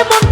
Raymond.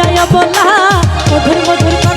আয়া বলা মধুর মধুর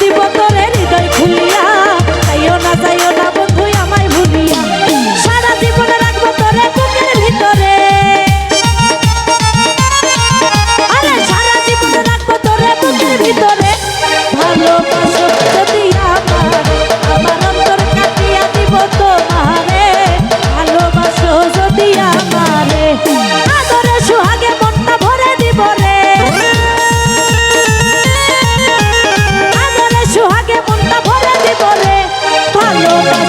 দিব তোরে।